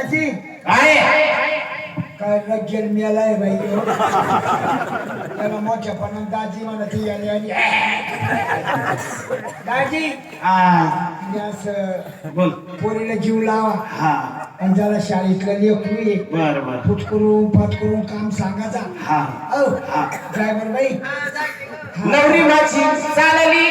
आजी. काय काय रगेल मेलाय बाई. ह्यो. त्याला मोठ्या पण दाजी म्हणा ती आली दाजी. तुम्ही असं बोल. पोरीला जीव लावा. हा. आणि ज्याला शाळेतलं आहे बर बर. फुटकरून फाटकरून काम सांगायचा हा. ड्रायव्हर बाई. नवरी माझी चालली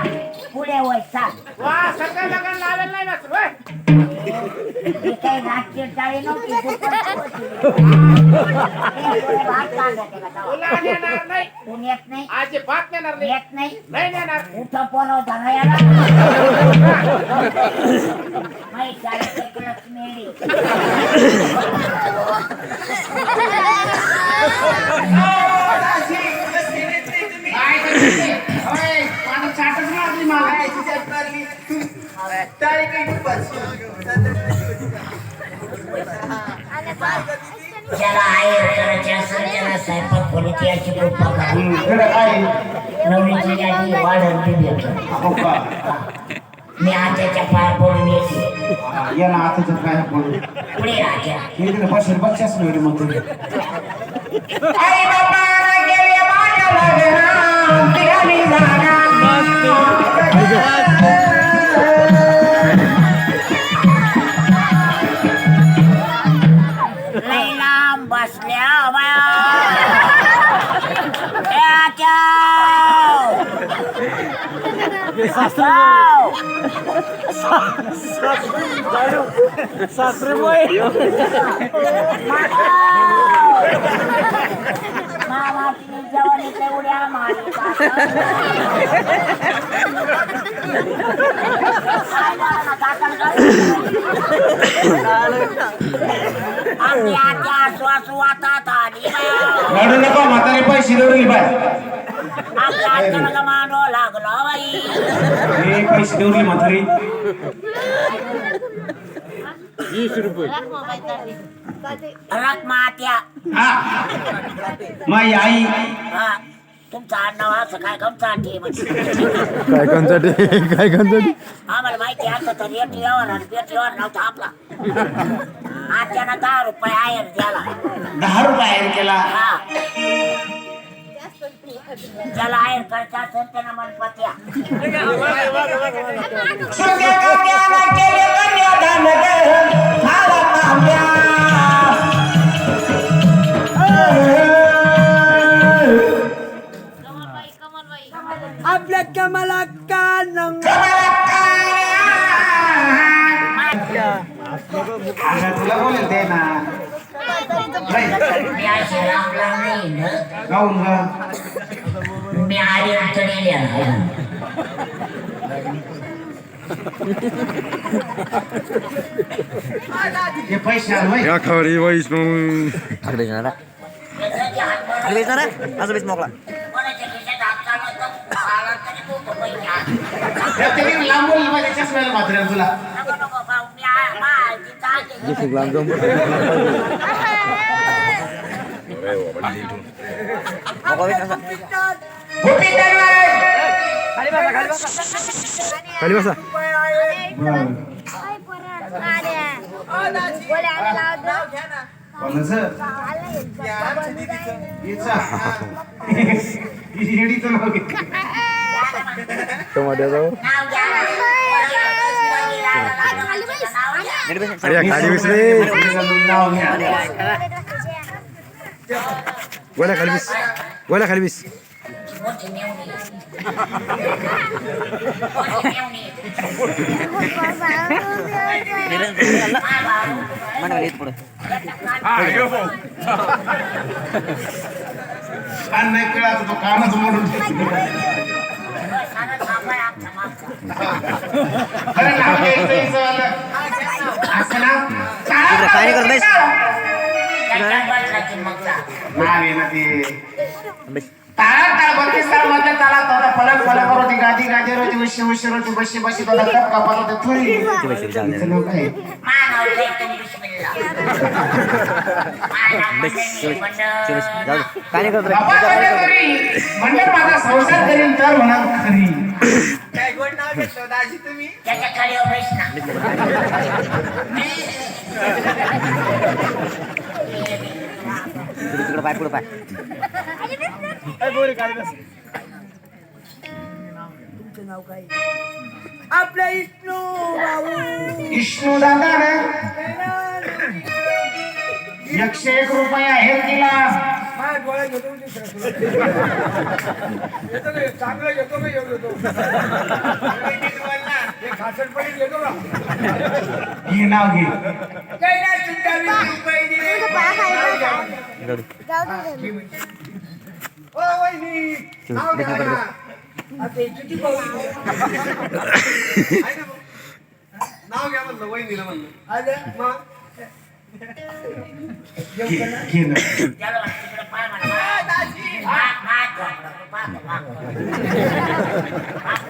रे? अरे काय पोरगी दाखली एखादी का उद्धट करायला मागं आहे, हा? पुढे होय पुढे होय काय पुढे वळ? वा, सगळं लग्न लावायला द्या. मी म्हणते मी म्हणते पुढे होय हा? पुढे होय चाल वा, सगळं लग्न लावायला नाही बस, होय? ही काही नाट्य टाळी नव्हती दुपारची होती. ते पुढे भात लागत आहे का तेव्हा? तुला नेणार नाही येत नाही नेणार नाही येत नाही नाही नेणार उठा बोलवता ना याला तुलाच मिळली काय करते? होय, मला चाटच मारली मला. ज्याला आयर करायचे असेल त्याला स्वयंपाक याची कृपा करा नवरीची वाढत दिली मी आजच्या पाय पडून येते याला पुढे राजा इकडे बसेल बच्चाच मग अरे बाबा गेले माझ्या लग्नात निघाली जाणार. लांब बसल्या बाया ए, आक्याव. आक्याव. मामा तुम्ही जेवण उड्या मारी रडू नका म्हातारी पैसे देऊन बाय हे पैसे देऊन म्हातारी. हा. माई आई. हा. तुमचं आडनाव असं काय गमसाठी काय कोणसाठी आम्हाला माहिती असं तर यावर आणि पेट यावर नव्हता आपला. आत्यानं दहा रुपये आहे द्याला दहा रुपये आहे केला? हा. ज्याला आयर करायचं असेल त्यानं मनपत्या सुंदर काव्याला केले कन्यादान ग, मी अशी लांब लांब नाही ना गाऊन मी आली अडचणी पैसे होय. खबरी वैष्णव इकडे जा रे. जाणार असं बीच मोकळा कोणाच्या खिशात आला तरी पैसे या चष्म्याला म्हाताऱ्याला तुला नको नको भाऊ, मी मा- तिथं आहे. खूप लांब जाऊन होती तलवार. खाली बसा. टमाट्याचं खाली बस कान नाही कळत तो कानच मोडून काय नाही करत बेस त्याच्या बसला की मग जा नाव आहे ना. ते बेस ताळा ताळ बत्तीस ताळ मधल्या ताला तोला फलक फलक होती गादी गादी रोती उशी उशी रोती बशी बशी तोला कप होते थोडी काय म्हणजे माझा संसार करीन तर होणार खरी गोड नाव घेतलं दाजी तुम्ही त्याच्या ना पाय पुढे पाय. आपल्या विष्णू भाऊ. विष्णू दादा रे एकशे एक रुपया हे तिला माझ्या घेतो म्हणजे का? चांगलं घेतो ह्यो घेतो खासटपणी घेतो का हे नाव घे. काही नाही सुट्टा वीस रुपये दिले. जाऊ दे ओ वहिनी नाव घ्या ना. आता किती पाहू. नाव घ्या म्हणलं वहिनीला म्हणलं. अरे मग घे घे ना.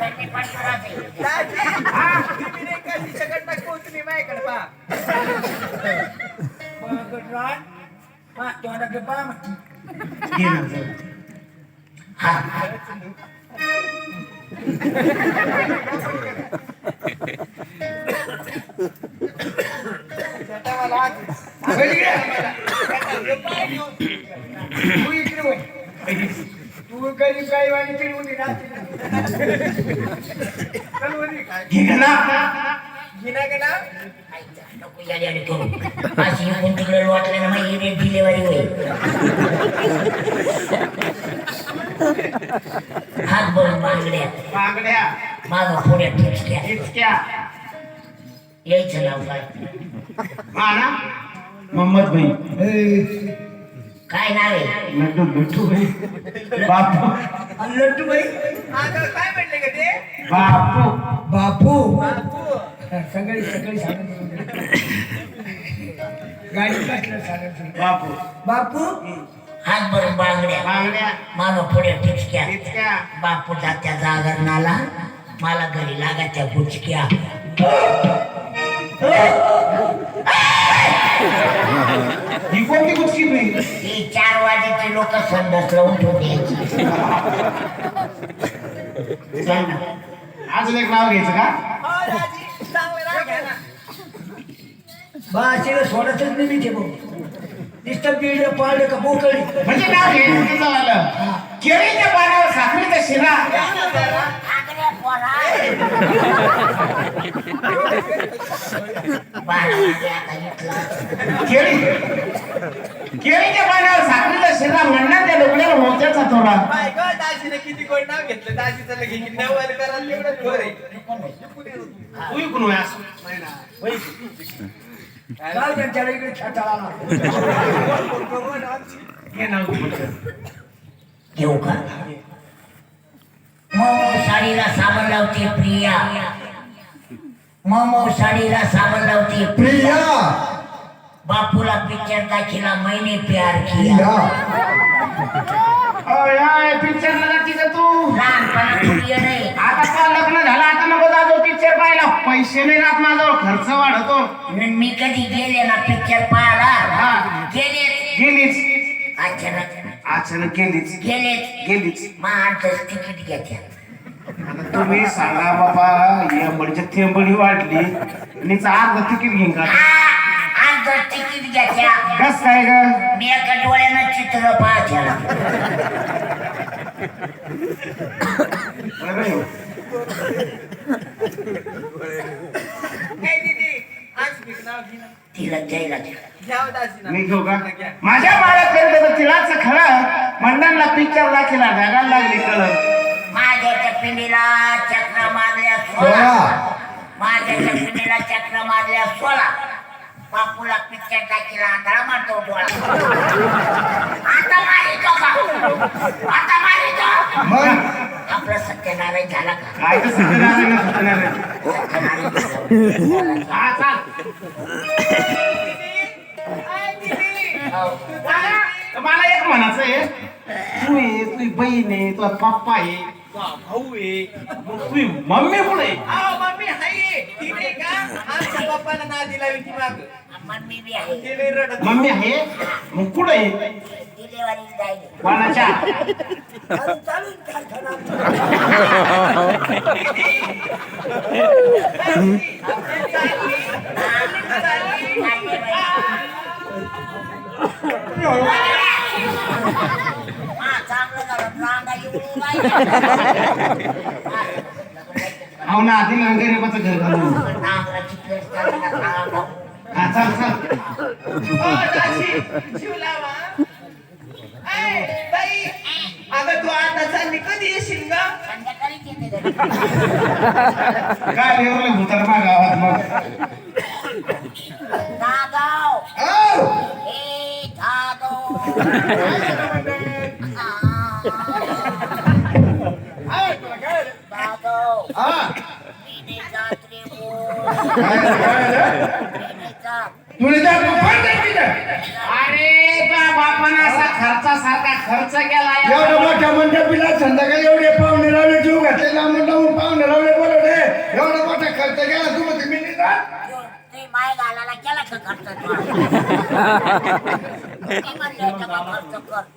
घे ना जाऊ. हा तू तू राहते ना. अशी इकडून तिकडे मग ही डिलेवरी होईल. हात मागण्या. बांगड्या माग पुढे ठिचक्या इतक्या यायचं नाव काय? माना? मोहम्मद भाई. काय नाव आहे? लड्डू लड्डू भाई. बापू. लड्डू बाई आता काय म्हणले का ते? बापू. बापू. बापू सगळी सगळी सांगत गाडी कसलं सांगत बापू. बापू? हात भरून बांगड्या. बांगड्या. माग पुढे ठिचक्या इतक्या बापू जात्या जागरणाला. मला घरी लागात्या बुचक्या ही कोणती कुचकी भाई ही चार वाजेचे लोक संडास लावून ठेवण्याची चल ना. अजून एक नाव घ्यायचं का? असे सोडायचंच नाही मी ते भाऊ नुसतं बीड पाळलं का मोकळी म्हणजे घ्यायचं तिचं वालं केळीच्या पानावर साखरेचा शिरा. केळी. केळीच्या पानावर साखरेचा शिरा म्हणणार त्या डोकल्याला मोत्याचा थोडा. बायको दाजीने किती गोड नाव घेतलं? दाजीचं लगे की करायला एवढं घर आहे? तू इकडून असं. काय का? मऊ साडीला साबण लावते प्रिया. मऊ साडीला साबण लावते प्रिया. बापूला पिक्चर दाखिला मैंने प्यार किया. पिक्चरला जाती का तू? आता का लग्न झालं? आता नको जातो पिक्चर पाहायला. पैसे नाही राहत माझ्यावर खर्च वाढतो. मी कधी गेले ना पिक्चर पाहायला? हा. गेले गेलीच. अचानक. अचानक गेलीच. गेले गेलीच. मग तिकीट घ्यायच्या तुम्ही सांगा बाबा या म्हणजे थेंबडी वाढली आणि अर्ध तिकीट घेईन का आठच तिकीट घ्यायच्या. कस काय ग? मी एका डोळ्यानं चित्र तिला मी घेऊ का? माझ्या बाळात तिलाच खरं मंडळला पिक्चर दाखिला ढगायला लागली कळत माझ्याच्या पिंडीला चक्र मारल्या सोळा. माझ्याच्या पिंडीला चक्र मारल्या सोळा. बापूला पिक्चर टाकीला आंधळा मारतो डोळा. आता मारितो का आता मारितो मग? आपलं सत्यनारायण झाला का? काय तर सत्यनारायण सत्यनारायण. हा मला एक म्हणायचं आहे तू आहे तुझी बहीण आहे तुझा पप्पा आहे भाऊ आहे मम्मी पुढे हा मम्मी हाय ती नाही का? आमच्या पप्पाला ना दिला होती माग. मम्मी बी आहे. ते लई रडत मम्मी आहे? मग कुठे आहे? डिलेवरी जाईल कोणाच्या चांगलं झालं रांगा येऊन राहिल्या. हो ना आधी ना गरीबाचं घर घालून. हा चाल चाल. ओ दाशी जीव लावा. ऐ, ताई अगं तू आता चालली कधी येशील ग? संध्याकाळीच येते घरी. काय एवढं भूतार मा गावात मग? नागाव. ए जाधव अरे बापानं असा खर्चासारखा खर्च केला एवढं मोठ्या मंडपीला संध्याकाळी एवढे पाहुणे लावले जीव घातले लांबून लावून पाहुणे लावले बोलवले एवढा मोठा खर्च केला तू म्हणते मी माय घालायला केला का खर्च खर्च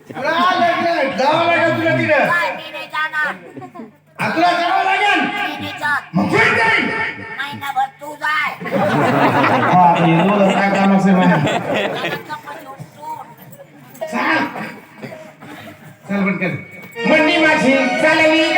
तुला आलं नाही जावं लागेल तुला तिथं काय मी नाही जाणार आ, तुला जावं लागेल. मग महिनाभर तू जाय. चाल. पटकन. मंडी माझी चालली.